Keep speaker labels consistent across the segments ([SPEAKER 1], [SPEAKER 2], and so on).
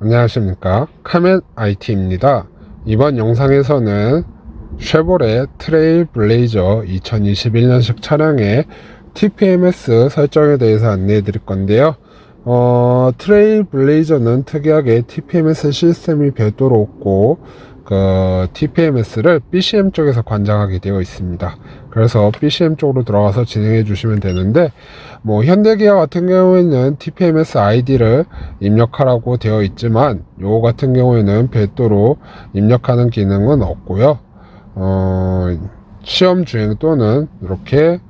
[SPEAKER 1] 안녕하십니까. 카멘 IT입니다. 이번 영상에서는 쉐보레 트레일 블레이저 2021년식 차량의 TPMS 설정에 대해서 안내해 드릴 건데요. 어, 트레일 블레이저는 특이하게 TPMS 시스템이 별도로 없고 그 TPMS를 BCM 쪽에서 관장하게 되어 있습니다. 그래서 BCM 쪽으로 들어가서 진행해 주시면 되는데 뭐 현대기아 같은 경우에는 TPMS ID를 입력하라고 되어 있지만 요거 같은 경우에는 별도로 입력하는 기능은 없고요. 어, 시험 주행 또는 이렇게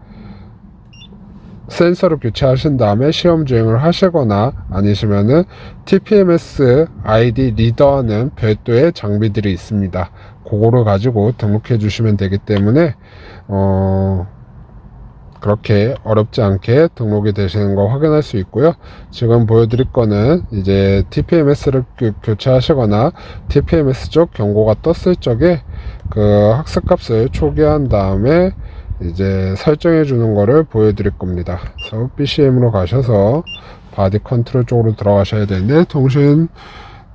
[SPEAKER 1] 센서를 교체하신 다음에 시험 주행을 하시거나 아니시면은 TPMS ID 리더는 별도의 장비들이 있습니다. 그거를 가지고 등록해 주시면 되기 때문에 어 그렇게 어렵지 않게 등록이 되시는 거 확인할 수 있고요. 지금 보여드릴 거는 이제 TPMS를 교체하시거나 TPMS 쪽 경고가 떴을 적에 그 학습값을 초기화한 다음에 이제 설정해 주는 거를 보여드릴 겁니다. 그래서 BCM으로 가셔서 바디 컨트롤 쪽으로 들어가셔야 되는데 통신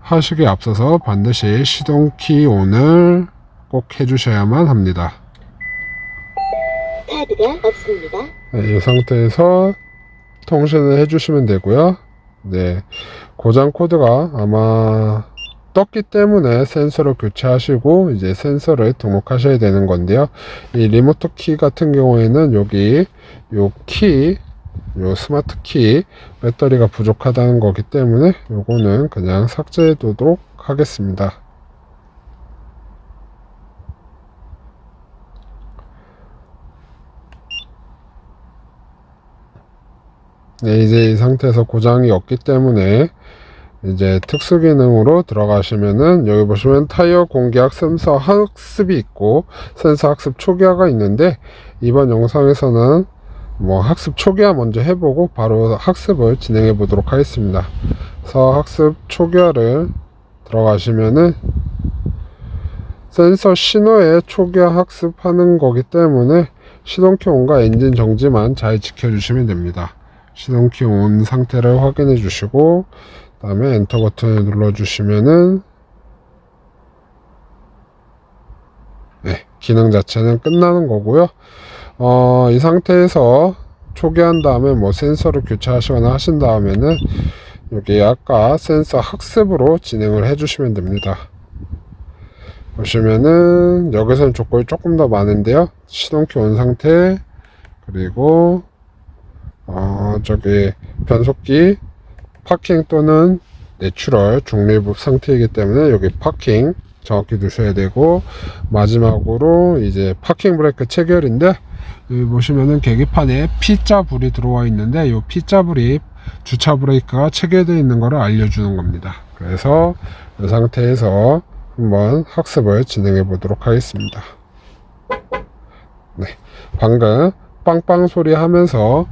[SPEAKER 1] 하시기 앞서서 반드시 시동키 온을 꼭 해주셔야만 합니다.
[SPEAKER 2] 카드가 없습니다.
[SPEAKER 1] 네, 이 상태에서 통신을 해주시면 되고요. 네, 고장 코드가 아마 떴기 때문에 센서를 교체하시고 이제 센서를 등록하셔야 되는 건데요. 이 리모트 키 같은 경우에는 여기 요 키, 요 스마트 키 배터리가 부족하다는 거기 때문에 요거는 그냥 삭제해 두도록 하겠습니다. 네, 이제 이 상태에서 고장이 없기 때문에 이제 특수 기능으로 들어가시면은 여기 보시면 타이어 공기학 센서 학습이 있고 센서 학습 초기화가 있는데 이번 영상에서는 뭐 학습 초기화 먼저 해보고 바로 학습을 진행해 보도록 하겠습니다. 그래서 학습 초기화를 들어가시면은 센서 신호에 초기화 학습하는 거기 때문에 시동키 온과 엔진 정지만 잘 지켜주시면 됩니다. 시동키 온 상태를 확인해 주시고 그 다음에 엔터 버튼을 눌러주시면은 네, 기능 자체는 끝나는 거고요. 어, 이 상태에서 초기한 다음에 뭐 센서를 교체하시거나 하신 다음에는 여기 아까 센서 학습으로 진행을 해주시면 됩니다. 보시면은 여기서는 조건이 조금 더 많은데요. 시동키 온 상태 그리고 어, 저기 변속기 파킹 또는 내추럴 중립 상태이기 때문에 여기 파킹 정확히 두셔야 되고 마지막으로 이제 파킹 브레이크 체결인데 여기 보시면은 계기판에 P자 불이 들어와 있는데 이 P자 불이 주차 브레이크가 체결되어 있는 것을 알려주는 겁니다. 그래서 이 상태에서 한번 학습을 진행해 보도록 하겠습니다. 네, 방금 빵빵 소리 하면서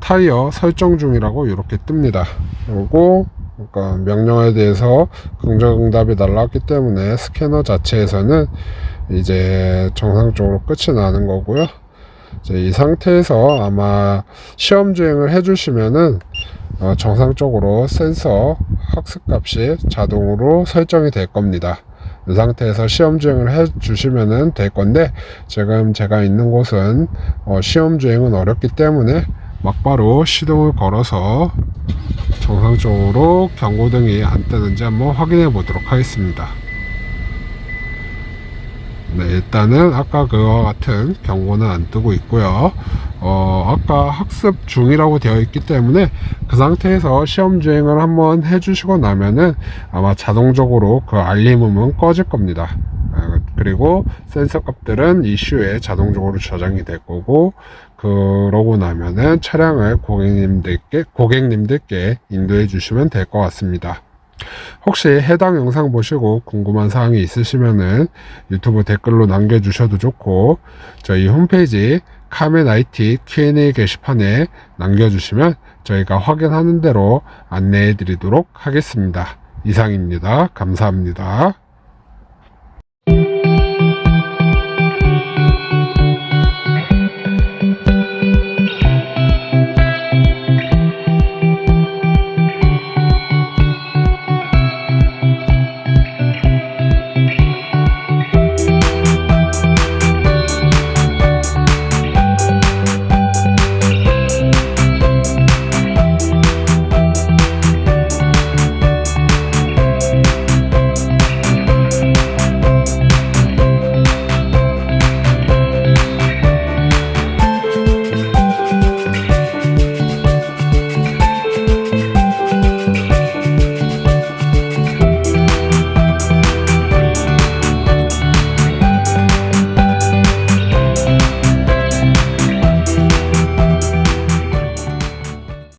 [SPEAKER 1] 타이어 설정 중이라고 이렇게 뜹니다. 그리고 그러니까 명령에 대해서 긍정응답이 날라왔기 때문에 스캐너 자체에서는 이제 정상적으로 끝이 나는 거고요. 이제 이 상태에서 아마 시험 주행을 해주시면은 어, 정상적으로 센서 학습 값이 자동으로 설정이 될 겁니다. 이 상태에서 시험 주행을 해 주시면은 될 건데 지금 제가 있는 곳은 어, 시험 주행은 어렵기 때문에 막바로 시동을 걸어서 정상적으로 경고등이 안 뜨는지 한번 확인해 보도록 하겠습니다. 네, 일단은 아까 그와 같은 경고는 안 뜨고 있고요. 어, 아까 학습 중이라고 되어 있기 때문에 그 상태에서 시험 주행을 한번 해주시고 나면은 아마 자동적으로 그 알림음은 꺼질 겁니다. 아, 그리고 센서 값들은 이슈에 자동적으로 저장이 될 거고 그러고 나면은 차량을 고객님들께 고객님들께 인도해 주시면 될 것 같습니다. 혹시 해당 영상 보시고 궁금한 사항이 있으시면은 유튜브 댓글로 남겨주셔도 좋고 저희 홈페이지 카멘 IT Q&A 게시판에 남겨주시면 저희가 확인하는 대로 안내해 드리도록 하겠습니다. 이상입니다. 감사합니다.